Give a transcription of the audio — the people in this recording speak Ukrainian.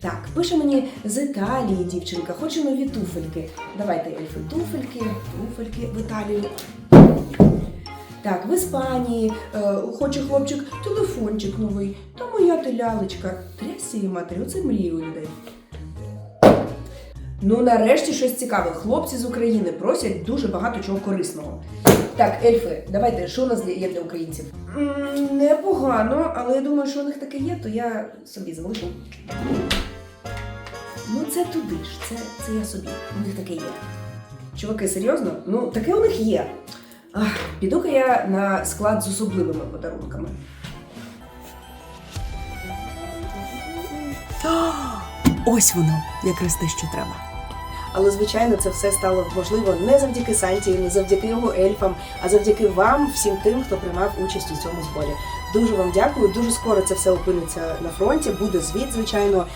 Так, пише мені з Італії дівчинка, хоче нові туфельки. Давайте ельфи, туфельки, туфельки в Італію. Так, в Іспанії е, хоче хлопчик телефончик новий. Та моя ти лялечка. Трясся її матері, оце у людей. Ну, нарешті щось цікаве. Хлопці з України просять дуже багато чого корисного. Так, ельфи, давайте, що у нас є для українців? Непогано, але я думаю, що у них таке є, то я собі залишу. Ну, це туди ж, це, це я собі. У них таке є. Чуваки, серйозно? Ну, таке у них є. Піду-ка я на склад з особливими подарунками. Ось воно, якраз те, що треба. Але звичайно, це все стало можливо не завдяки Санті, не завдяки його ельфам, а завдяки вам, всім тим, хто приймав участь у цьому зборі. Дуже вам дякую. Дуже скоро це все опиниться на фронті. Буде звіт, звичайно.